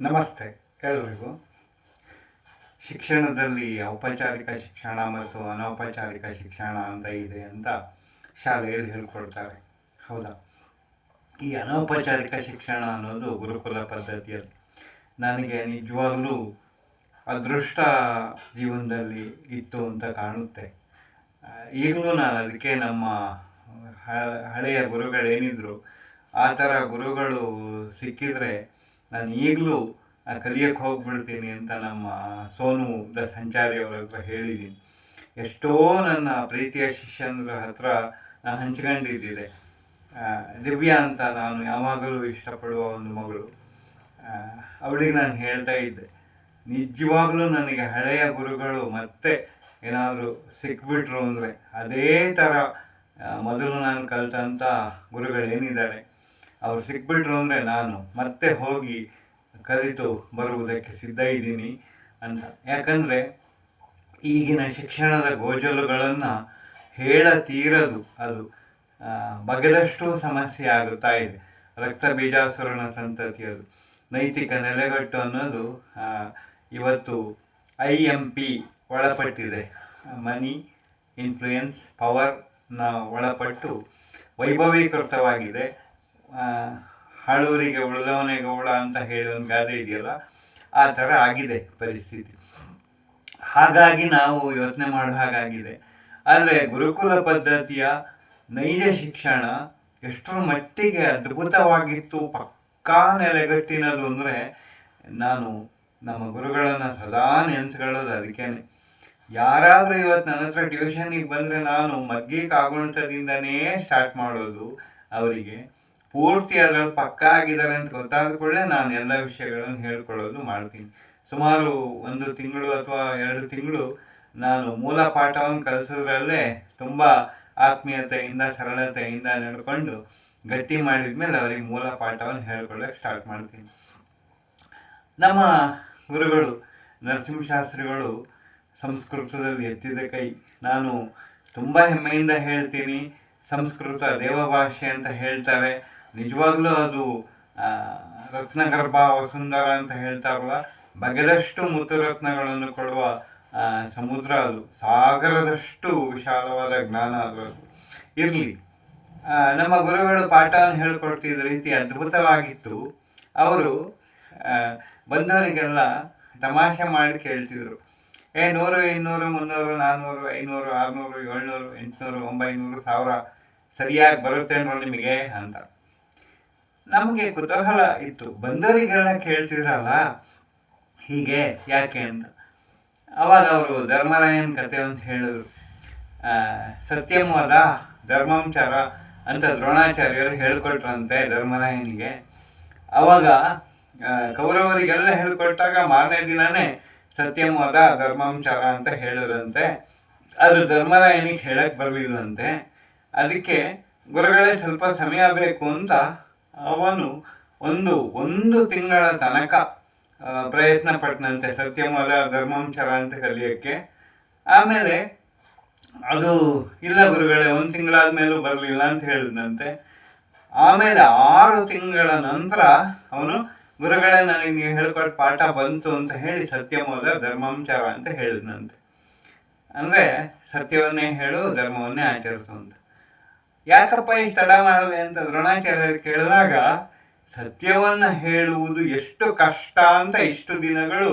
ನಮಸ್ತೆ, ಎಲ್ರಿಗೂ. ಶಿಕ್ಷಣದಲ್ಲಿ ಔಪಚಾರಿಕ ಶಿಕ್ಷಣ ಮತ್ತು ಅನೌಪಚಾರಿಕ ಶಿಕ್ಷಣ ಅಂತ ಇದೆ ಅಂತ ಶಾಲೆಯಲ್ಲಿ ಹೇಳ್ಕೊಡ್ತಾರೆ. ಹೌದಾ? ಈ ಅನೌಪಚಾರಿಕ ಶಿಕ್ಷಣ ಅನ್ನೋದು ಗುರುಕುಲ ಪದ್ಧತಿಯಲ್ಲಿ ನನಗೆ ನಿಜವಾಗ್ಲೂ ಅದೃಷ್ಟ ಜೀವನದಲ್ಲಿ ಇತ್ತು ಅಂತ ಕಾಣುತ್ತೆ. ಈಗಲೂ ನಾನು ಅದಕ್ಕೆ ನಮ್ಮ ಹಳೆಯ ಗುರುಗಳೇನಿದ್ರು, ಆ ಥರ ಗುರುಗಳು ಸಿಕ್ಕಿದ್ರೆ ನಾನು ಈಗಲೂ ಕಲಿಯಕ್ಕೆ ಹೋಗ್ಬಿಡ್ತೀನಿ ಅಂತ ನಮ್ಮ ಸೋನು ದ ಸಂಚಾರಿ ಅವರ ಹತ್ರ ಹೇಳಿದ್ದೀನಿ. ಎಷ್ಟೋ ನನ್ನ ಪ್ರೀತಿಯ ಶಿಷ್ಯಂದ್ರ ಹತ್ರ ನಾನು ಹಂಚ್ಕೊಂಡಿದ್ದಿದೆ ದಿವ್ಯಾ ಅಂತ ನಾನು ಯಾವಾಗಲೂ ಇಷ್ಟಪಡುವ ಒಂದು ಮಗಳು. ಅವಳಿಗೆ ನಾನು ಹೇಳ್ತಾ ಇದ್ದೆ, ನಿಜವಾಗ್ಲೂ ನನಗೆ ಹಳೆಯ ಗುರುಗಳು ಮತ್ತೆ ಏನಾದರೂ ಸಿಕ್ಬಿಟ್ರು ಅಂದರೆ ಅದೇ ಥರ ಮೊದಲು ನಾನು ಕಲಿತಂಥ ಗುರುಗಳೇನಿದ್ದಾರೆ. ಅವ್ರು ಸಿಕ್ಬಿಟ್ರು ಅಂದರೆ ನಾನು ಮತ್ತೆ ಹೋಗಿ ಕಲಿತು ಬರುವುದಕ್ಕೆ ಸಿದ್ಧ ಇದ್ದೀನಿ ಅಂತ. ಯಾಕಂದರೆ ಈಗಿನ ಶಿಕ್ಷಣದ ಗೋಜಲುಗಳನ್ನು ಹೇಳ ತೀರದು ಅದು ಬಗೆದಷ್ಟು ಸಮಸ್ಯೆ ಆಗುತ್ತಾ ಇದೆ. ರಕ್ತ ಬೀಜಾಸುರನ ಸಂತತಿ ಅದು, ನೈತಿಕ ನೆಲೆಗಟ್ಟು ಅನ್ನೋದು ಇವತ್ತು ಐ ಎಂ ಪಿ ಒಳಪಟ್ಟಿದೆ. ಮನಿ ಇನ್ಫ್ಲೂಯೆನ್ಸ್ ಪವರ್ನ ಒಳಪಟ್ಟು ವೈಭವೀಕೃತವಾಗಿದೆ. ಹಾಳೂರಿಗೆ ಉಳಿದವನೇ ಗೌಡ ಅಂತ ಹೇಳಿ ಒಂದು ಗಾದೆ ಇದೆಯಲ್ಲ, ಆ ಥರ ಆಗಿದೆ ಪರಿಸ್ಥಿತಿ. ಹಾಗಾಗಿ ನಾವು ಯೋಚನೆ ಮಾಡೋ ಹಾಗಾಗಿದೆ. ಆದರೆ ಗುರುಕುಲ ಪದ್ಧತಿಯ ನೈಜ ಶಿಕ್ಷಣ ಎಷ್ಟರ ಮಟ್ಟಿಗೆ ಅದ್ಭುತವಾಗಿತ್ತು. ಪಕ್ಕಾ ನೆಲೆಗಟ್ಟಿನದು ಅಂದರೆ ನಾನು ನಮ್ಮ ಗುರುಗಳನ್ನು ಸದಾ ನೆನೆಸ್ಕೊಳ್ಳೋದು ಅದಕ್ಕೇನೆ. ಯಾರಾದರೂ ಇವತ್ತು ನನ್ನ ಹತ್ರ ಟ್ಯೂಷನಿಗೆ ಬಂದರೆ ನಾನು ಮಗ್ಗಿ ಕಾಗುಣಿತದಿಂದನೇ ಸ್ಟಾರ್ಟ್ ಮಾಡೋದು ಅವರಿಗೆ. ಪೂರ್ತಿ ಅದರಲ್ಲಿ ಪಕ್ಕ ಆಗಿದ್ದಾರೆ ಅಂತ ಗೊತ್ತಾದ ಕೂಡಲೇ ನಾನು ಎಲ್ಲ ವಿಷಯಗಳನ್ನು ಹೇಳ್ಕೊಳ್ಳೋದು ಮಾಡ್ತೀನಿ. ಸುಮಾರು ಒಂದು ತಿಂಗಳು ಅಥವಾ ಎರಡು ತಿಂಗಳು ನಾನು ಮೂಲ ಪಾಠವನ್ನು ಕಲಿಸೋದ್ರಲ್ಲೇ ತುಂಬ ಆತ್ಮೀಯತೆಯಿಂದ, ಸರಳತೆಯಿಂದ ನಡ್ಕೊಂಡು ಗಟ್ಟಿ ಮಾಡಿದ್ಮೇಲೆ ಅವರಿಗೆ ಮೂಲ ಪಾಠವನ್ನು ಹೇಳ್ಕೊಳ್ಳೋಕೆ ಸ್ಟಾರ್ಟ್ ಮಾಡ್ತೀನಿ. ನಮ್ಮ ಗುರುಗಳು, ನರಸಿಂಹಶಾಸ್ತ್ರಿಗಳು ಸಂಸ್ಕೃತದಲ್ಲಿ ಎತ್ತಿದ ಕೈ. ನಾನು ತುಂಬ ಹೆಮ್ಮೆಯಿಂದ ಹೇಳ್ತೀನಿ. ಸಂಸ್ಕೃತ ದೇವಭಾಷೆ ಅಂತ ಹೇಳ್ತಾರೆ. ನಿಜವಾಗ್ಲೂ ಅದು ರತ್ನಗರ್ಭ ವಸುಂಧರ ಅಂತ ಹೇಳ್ತಾರಲ್ಲ, ಬಗೆದಷ್ಟು ಮುತ್ತುರತ್ನಗಳನ್ನು ಕೊಡುವ ಸಮುದ್ರ ಅದು. ಸಾಗರದಷ್ಟು ವಿಶಾಲವಾದ ಜ್ಞಾನ ಅದು ಅದು. ಇರಲಿ. ನಮ್ಮ ಗುರುಗಳು ಪಾಠವನ್ನು ಹೇಳ್ಕೊಡ್ತಿದ್ದ ರೀತಿ ಅದ್ಭುತವಾಗಿತ್ತು. ಅವರು ಬಂದವರಿಗೆಲ್ಲ ತಮಾಷೆ ಮಾಡಿ ಕೇಳ್ತಿದ್ರು. ಏ, ನೂರು, ಇನ್ನೂರು, ಮುನ್ನೂರು ನಾನ್ನೂರು ಐನೂರು, ಆರುನೂರು, ಏಳ್ನೂರು, ಎಂಟುನೂರು, ಒಂಬೈನೂರು, ಸಾವಿರ ಸರಿಯಾಗಿ ಬರುತ್ತೆ ಅನ್ನೋ ನಿಮಗೆ ಅಂತ. ನಮಗೆ ಕುತೂಹಲ ಇತ್ತು. ಬಂದವರಿಗೆಲ್ಲ ಕೇಳ್ತಿದ್ರಲ್ಲ ಹೀಗೆ ಯಾಕೆ ಅಂತ. ಅವಾಗ ಅವರು ಧರ್ಮರಾಯನ ಕತೆ ಅಂತ ಹೇಳಿದ್ರು. ಆ, ಸತ್ಯಂವಾದ ಧರ್ಮಾಂಚಾರ ಅಂತ ದ್ರೋಣಾಚಾರ್ಯರು ಹೇಳ್ಕೊಟ್ರಂತೆ ಧರ್ಮರಾಯನಿಗೆ. ಅವಾಗ ಕೌರವರಿಗೆಲ್ಲ ಹೇಳ್ಕೊಟ್ಟಾಗ ಮಾರನೇ ದಿನನೇ ಸತ್ಯಂವಾದ ಧರ್ಮಾಂಚಾರ ಅಂತ ಹೇಳಿದ್ರಂತೆ. ಅದು ಧರ್ಮರಾಯನಿಗೆ ಹೇಳಕ್ ಬರಲಿಲ್ಲಂತೆ. ಅದಕ್ಕೆ ಗುರುಗಳೇ ಸ್ವಲ್ಪ ಸಮಯ ಬೇಕು ಅಂತ ಅವನು ಒಂದು ಒಂದು ತಿಂಗಳ ತನಕ ಪ್ರಯತ್ನ ಪಟ್ಟನಂತೆ ಸತ್ಯಮೂಲ ಧರ್ಮಾಂಶರ ಅಂತ ಕಲಿಯೋಕ್ಕೆ. ಆಮೇಲೆ ಅದು, ಇಲ್ಲ ಗುರುಗಳೇ, ಒಂದು ತಿಂಗಳಾದ್ಮೇಲೂ ಬರಲಿಲ್ಲ ಅಂತ ಹೇಳಿದಂತೆ ಆಮೇಲೆ ಆರು ತಿಂಗಳ ನಂತರ ಅವನು, ಗುರುಗಳೇ ನನಗೆ ನೀವು ಹೇಳ್ಕೊಟ್ಟು ಪಾಠ ಬಂತು ಅಂತ ಹೇಳಿ ಸತ್ಯಮೂಲ ಧರ್ಮಾಂಚಾರ ಅಂತ ಹೇಳಿದಂತೆ ಅಂದರೆ ಸತ್ಯವನ್ನೇ ಹೇಳು, ಧರ್ಮವನ್ನೇ ಆಚರಿಸು ಅಂತ. ಯಾಕಪ್ಪ ಇಷ್ಟು ತಡ ಮಾಡಿದೆ ಅಂತ ದ್ರೋಣಾಚಾರ್ಯರು ಕೇಳಿದಾಗ, ಸತ್ಯವನ್ನ ಹೇಳುವುದು ಎಷ್ಟು ಕಷ್ಟ ಅಂತ ಇಷ್ಟು ದಿನಗಳು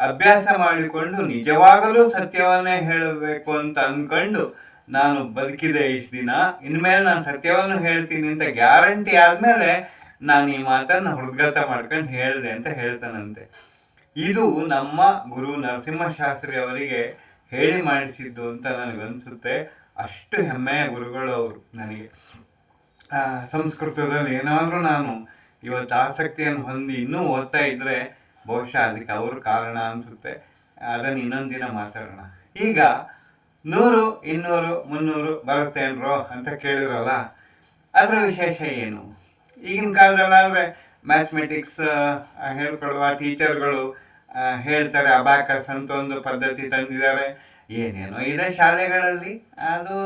ಅಭ್ಯಾಸ ಮಾಡಿಕೊಂಡು ನಿಜವಾಗಲೂ ಸತ್ಯವನ್ನೇ ಹೇಳಬೇಕು ಅಂತ ಅನ್ಕೊಂಡು ನಾನು ಬದುಕಿದೆ ಇಷ್ಟು ದಿನ. ಇನ್ಮೇಲೆ ನಾನು ಸತ್ಯವನ್ನು ಹೇಳ್ತೀನಿ ಅಂತ ಗ್ಯಾರಂಟಿ ಆದಮೇಲೆ ನಾನು ಈ ಮಾತನ್ನು ಹೃದ್ಗತ ಮಾಡ್ಕೊಂಡು ಹೇಳಿದೆ ಅಂತ ಹೇಳ್ತಾನಂತೆ. ಇದು ನಮ್ಮ ಗುರು ನರಸಿಂಹಶಾಸ್ತ್ರಿ ಅವರಿಗೆ ಹೇಳಿ ಮಾಡಿಸಿದ್ದು ಅಂತ ನನಗನ್ಸುತ್ತೆ. ಅಷ್ಟು ಹೆಮ್ಮೆಯ ಗುರುಗಳು ಅವರು ನನಗೆ. ಸಂಸ್ಕೃತದಲ್ಲಿ ಏನಾದರೂ ನಾನು ಇವತ್ತು ಆಸಕ್ತಿಯನ್ನು ಹೊಂದಿ ಇನ್ನೂ ಓದ್ತಾ ಇದ್ದರೆ ಬಹುಶಃ ಅದಕ್ಕೆ ಅವರು ಕಾರಣ ಅನಿಸುತ್ತೆ. ಅದನ್ನು ಇನ್ನೊಂದು ದಿನ ಮಾತಾಡೋಣ. ಈಗ ನೂರು, ಇನ್ನೂರು, ಮುನ್ನೂರು ಬರುತ್ತೇನ್ರೋ ಅಂತ ಕೇಳಿದ್ರಲ್ಲ, ಅದರ ವಿಶೇಷ ಏನು? ಈಗಿನ ಕಾಲದಲ್ಲಾದರೆ ಮ್ಯಾಥಮೆಟಿಕ್ಸ್ ಹೇಳ್ಕೊಳ್ಳುವ ಟೀಚರ್ಗಳು ಹೇಳ್ತಾರೆ, ಅಬಾಕಸ್ ಅಂತ ಒಂದು ಪದ್ಧತಿ ತಂದಿದ್ದಾರೆ. ಏನೇನೋ ಇದೆ ಶಾಲೆಗಳಲ್ಲಿ. ಅದು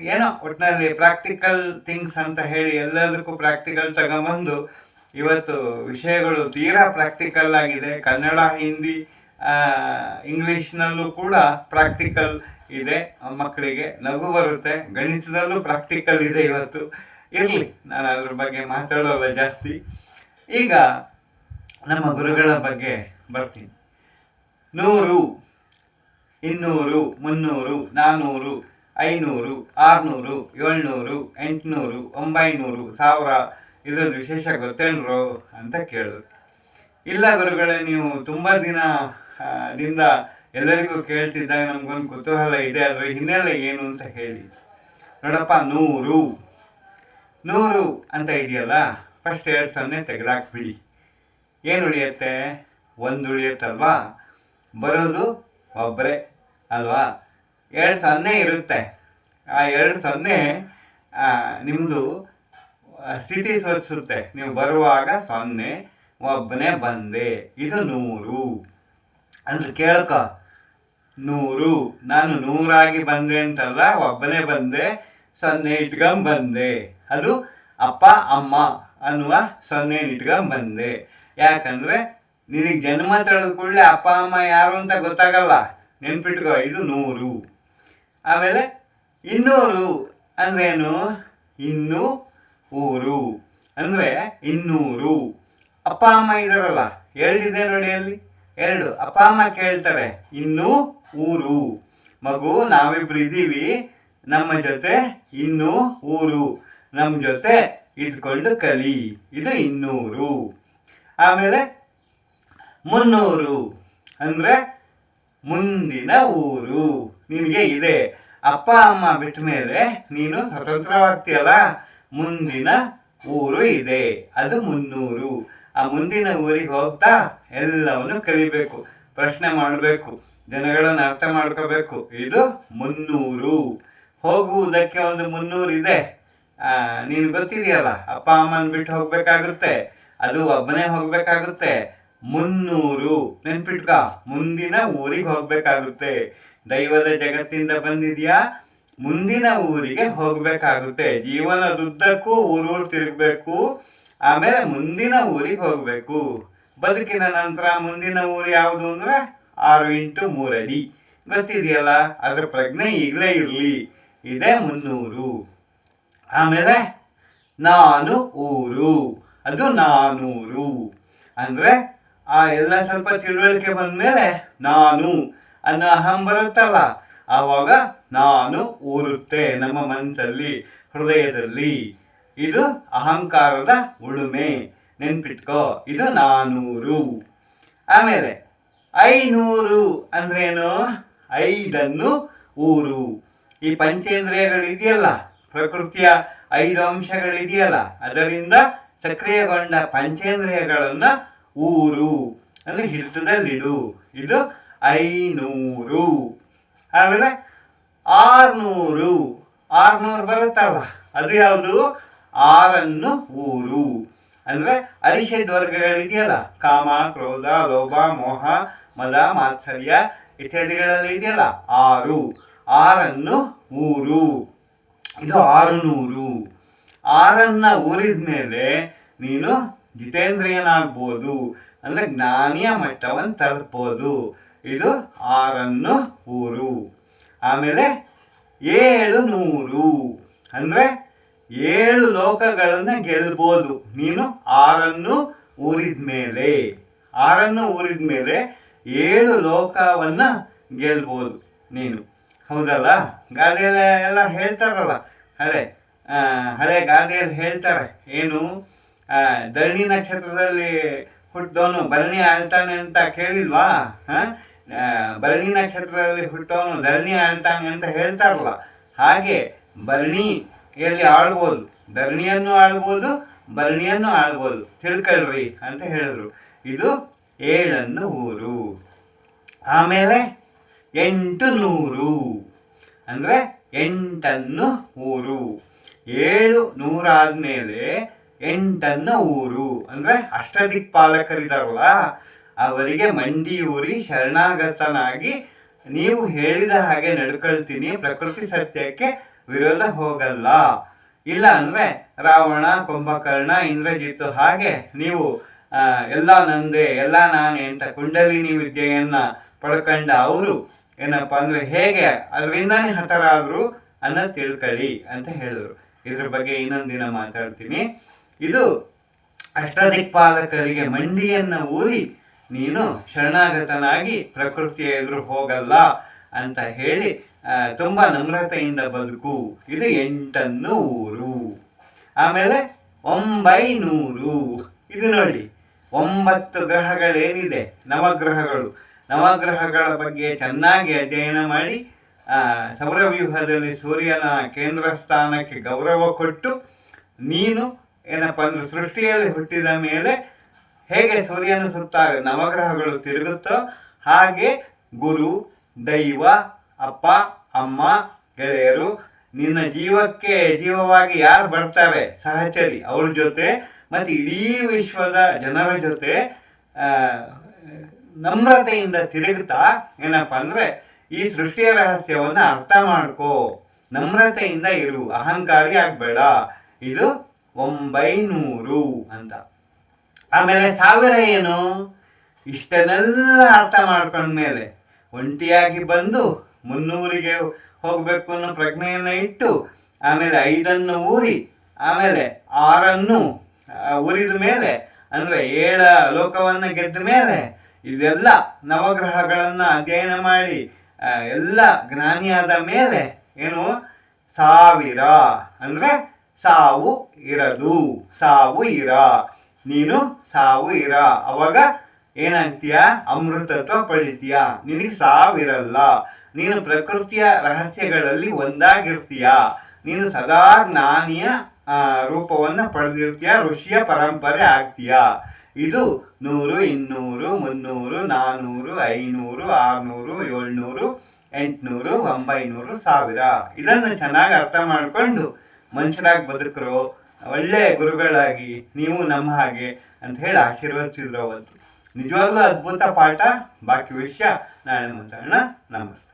ಏನೋ ಒಟ್ಟಿನಲ್ಲಿ ಪ್ರಾಕ್ಟಿಕಲ್ ಥಿಂಗ್ಸ್ ಅಂತ ಹೇಳಿ ಎಲ್ಲದಕ್ಕೂ ಪ್ರಾಕ್ಟಿಕಲ್ ತಗೊಂಬಂದು ಇವತ್ತು ವಿಷಯಗಳು ತೀರಾ ಪ್ರಾಕ್ಟಿಕಲ್ ಆಗಿದೆ. ಕನ್ನಡ, ಹಿಂದಿ ಇಂಗ್ಲೀಷ್ನಲ್ಲೂ ಕೂಡ ಪ್ರಾಕ್ಟಿಕಲ್ ಇದೆ. ಮಕ್ಕಳಿಗೆ ನಗು ಬರುತ್ತೆ. ಗಣಿತದಲ್ಲೂ ಪ್ರಾಕ್ಟಿಕಲ್ ಇದೆ ಇವತ್ತು. ಇರಲಿ, ನಾನು ಅದ್ರ ಬಗ್ಗೆ ಮಾತಾಡೋಲ್ಲ ಜಾಸ್ತಿ. ಈಗ ನಮ್ಮ ಗುರುಗಳ ಬಗ್ಗೆ ಬರ್ತೀನಿ. ನೂರು ಇನ್ನೂರು, ಮುನ್ನೂರು ನಾನ್ನೂರು ಐನೂರು, ಆರುನೂರು, ಏಳ್ನೂರು, ಎಂಟುನೂರು, ಒಂಬೈನೂರು ಸಾವಿರ. ಇದರಲ್ಲಿ ವಿಶೇಷ ಗೊತ್ತೇನ್ರು ಅಂತ ಕೇಳಿದ್ರು ಇಲ್ಲ ಗುರುಗಳೇ, ನೀವು ತುಂಬ ದಿನ ದಿಂದ ಎಲ್ಲರಿಗೂ ಕೇಳ್ತಿದ್ದಾಗ ನಮಗೊಂದು ಕುತೂಹಲ ಇದೆ. ಅದರ ಹಿನ್ನೆಲೆ ಏನು ಅಂತ ಹೇಳಿ. ನೋಡಪ್ಪ, ನೂರು. ನೂರು ಅಂತ ಇದೆಯಲ್ಲ ಫಸ್ಟ್ ಎರಡು ಸೊನ್ನೆ ತೆಗೆದಾಕ್ಬಿಡಿ. ಏನು ಉಳಿಯುತ್ತೆ? ಒಂದು ಉಳಿಯುತ್ತಲ್ವಾ? ಬರೋದು ಒಬ್ಬರೇ ಅಲ್ವಾ? ಎರಡು ಸೊನ್ನೆ ಇರುತ್ತೆ. ಆ ಎರಡು ಸೊನ್ನೆ ನಿಮ್ಮದು ಸ್ಥಿತಿ ಸೂಚಿಸುತ್ತೆ. ನೀವು ಬರುವಾಗ ಸೊನ್ನೆ, ಒಬ್ಬನೇ ಬಂದೆ. ಇದು ನೂರು. ಅಂದ್ರೆ ಕೇಳ್ಕೊ. ನೂರು. ನಾನು ನೂರಾಗಿ ಬಂದೆ ಅಂತಲ್ಲ, ಒಬ್ಬನೇ ಬಂದೆ, ಸೊನ್ನೆ ಇಟ್ಕೊಂಡ್ ಬಂದೆ. ಅದು ಅಪ್ಪ, ಅಮ್ಮ ಅನ್ನುವ ಸೊನ್ನೆ ಇಟ್ಕೊಂಡ್ ಬಂದೆ. ಯಾಕಂದ್ರೆ ನಿನಗೆ ಜನ್ಮ ತಳೆದ ಕೂಡಲೇ ಅಪ್ಪ, ಅಮ್ಮ ಯಾರು ಅಂತ ಗೊತ್ತಾಗಲ್ಲ. ನೆನ್ಪಿಟ್ಕೋ, ಇದು ನೂರು. ಆಮೇಲೆ ಇನ್ನೂರು ಏನು? ಇನ್ನು ಊರು. ಅಂದ್ರೆ ಇನ್ನೂರು. ಅಪ್ಪ, ಅಮ್ಮ ಇದಾರಲ್ಲ, ಎರಡಿದೆ ನೋಡಿ ಅಲ್ಲಿ. ಎರಡು. ಅಪ್ಪ, ಅಮ್ಮ ಕೇಳ್ತಾರೆ, ಇನ್ನು ಊರು. ಮಗು, ನಾವಿಬ್ರು ಇದ್ದೀವಿ ನಮ್ಮ ಜೊತೆ ಇನ್ನು ಊರು. ನಮ್ಮ ಜೊತೆ ಇದ್ಕೊಂಡು ಕಲಿ. ಇದು ಇನ್ನೂರು. ಆಮೇಲೆ ಮುನ್ನೂರು. ಅಂದ್ರೆ ಮುಂದಿನ ಊರು. ನಿನಗೆ ಇದೆ. ಅಪ್ಪ, ಅಮ್ಮ ಬಿಟ್ಟ ಮೇಲೆ ನೀನು ಸ್ವತಂತ್ರವಾಗ್ತೀಯಲ್ಲ ಮುಂದಿನ ಊರು ಇದೆ. ಅದು ಮುನ್ನೂರು. ಆ ಮುಂದಿನ ಊರಿಗೆ ಹೋಗ್ತಾ ಎಲ್ಲವನ್ನು ಕಲಿಬೇಕು, ಪ್ರಶ್ನೆ ಮಾಡಬೇಕು, ಜನಗಳನ್ನು ಅರ್ಥ ಮಾಡ್ಕೋಬೇಕು. ಇದು ಮುನ್ನೂರು. ಹೋಗುವುದಕ್ಕೆ ಒಂದು ಮುನ್ನೂರು ಇದೆ. ನೀನು ಗೊತ್ತಿದೆಯಲ್ಲ ಅಪ್ಪ, ಅಮ್ಮನ ಬಿಟ್ಟು ಹೋಗ್ಬೇಕಾಗುತ್ತೆ. ಅದು ಒಬ್ಬನೇ ಹೋಗ್ಬೇಕಾಗುತ್ತೆ. ಮುನ್ನೂರು. ನೆನ್ಪಿಟ್ಕ, ಮುಂದಿನ ಊರಿಗೆ ಹೋಗ್ಬೇಕಾಗುತ್ತೆ. ದೈವದ ಜಗತ್ತಿಂದ ಬಂದಿದ್ಯಾ? ಮುಂದಿನ ಊರಿಗೆ ಹೋಗ್ಬೇಕಾಗುತ್ತೆ. ಜೀವನದುದ್ದಕ್ಕೂ ಊರೂರು ತಿರುಗಬೇಕು, ಆಮೇಲೆ ಮುಂದಿನ ಊರಿಗೆ ಹೋಗ್ಬೇಕು. ಬದುಕಿನ ನಂತರ ಮುಂದಿನ ಊರು ಯಾವುದು ಅಂದ್ರೆ? ಆರು ಇಂಟು ಮೂರಡಿ ಗೊತ್ತಿದೆಯಲ್ಲ? ಅದ್ರ ಪ್ರಜ್ಞೆ ಈಗಲೇ ಇರಲಿ. ಇದೇ ಮುನ್ನೂರು. ಆಮೇಲೆ ನಾನು ಊರು ಅದು ನಾನೂರು. ಅಂದ್ರೆ ಆ ಎಲ್ಲ ಸ್ವಲ್ಪ ತಿಳುವಳಿಕೆ ಬಂದ್ಮೇಲೆ ನಾನು ಅನ್ನೋ ಅಹಂ ಬರುತ್ತಲ್ಲ, ಆವಾಗ ನಾನು ಊರುತ್ತೆ ನಮ್ಮ ಮನಸ್ಸಲ್ಲಿ, ಹೃದಯದಲ್ಲಿ. ಇದು ಅಹಂಕಾರದ ಉಳುಮೆ. ನೆನ್ಪಿಟ್ಕೋ, ಇದು ನಾನೂರು. ಆಮೇಲೆ, ಐನೂರು ಅಂದ್ರೇನು ಐದನ್ನು ಊರು. ಈ ಪಂಚೇಂದ್ರಿಯಗಳಿದೆಯಲ್ಲ, ಪ್ರಕೃತಿಯ ಐದು ಅಂಶಗಳಿದೆಯಲ್ಲ, ಅದರಿಂದ ಸಕ್ರಿಯಗೊಂಡ ಪಂಚೇಂದ್ರಿಯಗಳನ್ನ ಊರು. ಅಂದ್ರೆ ಹಿಡಿತದಲ್ಲಿಡು ಇದು ಐನೂರು. ಆಮೇಲೆ ಆರ್ನೂರು. ಆರ್ನೂರು ಬರುತ್ತಲ್ಲ ಅದು ಯಾವುದು? ಆರನ್ನು ಊರು. ಅಂದ್ರೆ ಅರಿಷಡ್ ವರ್ಗಗಳಿದೆಯಲ್ಲ? ಕಾಮ, ಕ್ರೋಧ, ಲೋಭ, ಮೋಹ, ಮದ, ಮಾತ್ಸರ್ಯ ಇತ್ಯಾದಿಗಳಲ್ಲಿ ಇದೆಯಲ್ಲ? ಆರು. ಆರನ್ನು ಊರು. ಇದು ಆರುನೂರು. ಆರನ್ನು ಊರಿದ ಮೇಲೆ ನೀನು ಜಿತೇಂದ್ರಿಯನಾಗ್ಬೋದು ಅಂದರೆ ಜ್ಞಾನಿಯ ಮಟ್ಟವನ್ನು ತಲುಪೋದು. ಇದು ಆರನ್ನು ಊರು. ಆಮೇಲೆ ಏಳು ನೂರು. ಅಂದರೆ ಏಳು ಲೋಕಗಳನ್ನು ಗೆಲ್ಬೋದು. ನೀನು ಆರನ್ನು ಊರಿದ ಮೇಲೆ. ಆರನ್ನು ಊರಿದ ಮೇಲೆ ಏಳು ಲೋಕವನ್ನು ಗೆಲ್ಬೋದು ನೀನು. ಹೌದಲ್ಲ? ಗಾದೆಯಲ್ಲ ಎಲ್ಲ ಹೇಳ್ತಾರಲ್ಲ. ಹಳೆ ಹಳೆ ಗಾದೆಯಲ್ಲಿ ಹೇಳ್ತಾರೆ. ಏನು? ಧರಣಿ ನಕ್ಷತ್ರದಲ್ಲಿ ಹುಟ್ಟಿದವನು ಭರಣಿ ಆಳ್ತಾನೆ ಅಂತ ಕೇಳಿಲ್ವಾ? ಭರಣಿ ನಕ್ಷತ್ರದಲ್ಲಿ ಹುಟ್ಟೋನು ಧರಣಿ ಆಳ್ತಾನೆ ಅಂತ ಹೇಳ್ತಾರಲ್ಲ. ಹಾಗೆ ಭರಣಿಯಲ್ಲಿ ಆಳ್ಬೋದು. ಧರಣಿಯನ್ನು ಆಳ್ಬೋದು, ಭರಣಿಯನ್ನು ಆಳ್ಬೋದು. ತಿಳ್ಕೊಳ್ರಿ ಅಂತ ಹೇಳಿದ್ರು. ಇದು ಏಳನ್ನು ಊರು. ಆಮೇಲೆ ಎಂಟು ನೂರು. ಅಂದ್ರೆ ಎಂಟನ್ನು ಊರು. ಏಳು ನೂರಾದ್ಮೇಲೆ ಎಂಟನ್ನು ಊರು. ಅಂದ್ರೆ ಅಷ್ಟದಿಕ್ಪಾಲಕರಿದಾರಲ್ಲ ಅವರಿಗೆ ಮಂಡಿ ಊರಿ ಶರಣಾಗತನಾಗಿ ನೀವು ಹೇಳಿದ ಹಾಗೆ ನಡ್ಕೊಳ್ತೀನಿ. ಪ್ರಕೃತಿ ಸತ್ಯಕ್ಕೆ ವಿರೋಧ ಹೋಗಲ್ಲ. ಇಲ್ಲ ಅಂದ್ರೆ ರಾವಣ, ಕುಂಭಕರ್ಣ ಇಂದ್ರಜಿತ್ತು ಹಾಗೆ ನೀವು ಎಲ್ಲ ನಂದೆ, ಎಲ್ಲ ನಾನೇ ಅಂತ ಕುಂಡಲಿನಿ ವಿದ್ಯೆಯನ್ನ ಪಡ್ಕೊಂಡ ಅವರು ಏನಪ್ಪ ಅಂದ್ರೆ ಹೇಗೆ ಅದರಿಂದಾನೇ ಹತರಾದ್ರು ಅನ್ನ ತಿಳ್ಕೊಳ್ಳಿ ಅಂತ ಹೇಳಿದ್ರು. ಇದ್ರ ಬಗ್ಗೆ ಇನ್ನೊಂದು ದಿನ ಮಾತಾಡ್ತೀನಿ. ಇದು ಅಷ್ಟದಿಕ್ಪಾಲಕರಿಗೆ ಮಂಡಿಯನ್ನ ಊರಿ ನೀನು ಶರಣಾಗತನಾಗಿ ಪ್ರಕೃತಿಯ ಎದುರು ಹೋಗಲ್ಲ ಅಂತ ಹೇಳಿ ತುಂಬ ನಮ್ರತೆಯಿಂದ ಬದುಕು. ಇದು ಎಂಟನ್ನು ಊರು. ಆಮೇಲೆ ಒಂಬೈನೂರು. ಇದು ನೋಡಿ, ಒಂಬತ್ತು ಗ್ರಹಗಳೇನಿದೆ? ನವಗ್ರಹಗಳು. ನವಗ್ರಹಗಳ ಬಗ್ಗೆ ಚೆನ್ನಾಗಿ ಅಧ್ಯಯನ ಮಾಡಿ ಸೌರವ್ಯೂಹದಲ್ಲಿ ಸೂರ್ಯನ ಕೇಂದ್ರ ಸ್ಥಾನಕ್ಕೆ ಗೌರವ ಕೊಟ್ಟು, ನೀನು ಏನಪ್ಪ ಅಂದ್ರೆ ಸೃಷ್ಟಿಯಲ್ಲಿ ಹುಟ್ಟಿದ ಮೇಲೆ ಹೇಗೆ ಸೂರ್ಯನ ಸುತ್ತ ನವಗ್ರಹಗಳು ತಿರುಗುತ್ತೋ ಹಾಗೆ ಗುರು, ದೈವ, ಅಪ್ಪ, ಅಮ್ಮ, ಗೆಳೆಯರು ನಿನ್ನ ಜೀವಕ್ಕೆ ಜೀವವಾಗಿ ಯಾರು ಬರ್ತಾರೆ? ಸಹಚರಿ, ಅವ್ರ ಜೊತೆ ಮತ್ತೆ ಇಡೀ ವಿಶ್ವದ ಜನರ ಜೊತೆ ನಮ್ರತೆಯಿಂದ ತಿರುಗುತ್ತಾ ಏನಪ್ಪ ಅಂದರೆ ಈ ಸೃಷ್ಟಿಯ ರಹಸ್ಯವನ್ನ ಅರ್ಥ ಮಾಡ್ಕೋ. ನಮ್ರತೆಯಿಂದ ಇರು, ಅಹಂಕಾರಿ ಆಗಬೇಡ. ಇದು ಒಂಬೈನೂರು ಅಂತ. ಆಮೇಲೆ ಸಾವಿರ ಏನು? ಇಷ್ಟನ್ನೆಲ್ಲ ಅರ್ಥ ಮಾಡ್ಕೊಂಡ್ಮೇಲೆ ಒಂಟಿಯಾಗಿ ಬಂದು ಮುನ್ನೂರಿಗೆ ಹೋಗಬೇಕು ಅನ್ನೋ ಪ್ರಜ್ಞೆಯನ್ನು ಇಟ್ಟು ಆಮೇಲೆ ಐದನ್ನು ಊರಿ ಆಮೇಲೆ ಆರನ್ನು ಆ, ಉರಿದ ಮೇಲೆ ಅಂದ್ರೆ ಏಳ ಲೋಕವನ್ನ ಗೆದ್ದ ಮೇಲೆ ಇದೆಲ್ಲ ನವಗ್ರಹಗಳನ್ನ ಅಧ್ಯಯನ ಮಾಡಿ ಎಲ್ಲ ಜ್ಞಾನಿಯಾದ ಮೇಲೆ ಏನು? ಸಾವಿರ. ಅಂದ್ರೆ ಸಾವು ಇರದು ಸಾವು ಇರ. ನೀನು ಸಾವು ಇರ. ಅವಾಗ ಏನಾಗ್ತೀಯ? ಅಮೃತತ್ವ ಪಡಿತೀಯ? ನಿನಗೆ ಸಾವಿರಲ್ಲ. ನೀನು ಪ್ರಕೃತಿಯ ರಹಸ್ಯಗಳಲ್ಲಿ ಒಂದಾಗಿರ್ತೀಯ? ನೀನು ಸದಾ ಜ್ಞಾನಿಯ ರೂಪವನ್ನು ಪಡೆದಿರ್ತೀಯ? ಋಷಿಯ ಪರಂಪರೆ ಆಗ್ತೀಯ? ಇದು ನೂರು, ಇನ್ನೂರು, ಮುನ್ನೂರು ನಾನ್ನೂರು ಐನೂರು, ಆರುನೂರು, ಏಳ್ನೂರು, ಎಂಟುನೂರು, ಒಂಬೈನೂರು ಸಾವಿರ. ಇದನ್ನು ಚೆನ್ನಾಗಿ ಅರ್ಥ ಮಾಡಿಕೊಂಡು ಮನುಷ್ಯರಾಗಿ ಬದುಕರು ಒಳ್ಳೆ ಗುರುಗಳಾಗಿ ನೀವು ನಮ್ಮ ಹಾಗೆ ಅಂತ ಹೇಳಿ ಆಶೀರ್ವದಿಸಿದ್ರು ಅವತ್ತು. ನಿಜವಾಗ್ಲೂ ಅದ್ಭುತ ಪಾಠ, ಬಾಕಿ ವಿಷಯ. ನಾಳೆ ಮಾತಾಡೋಣ ನಮಸ್ತೆ.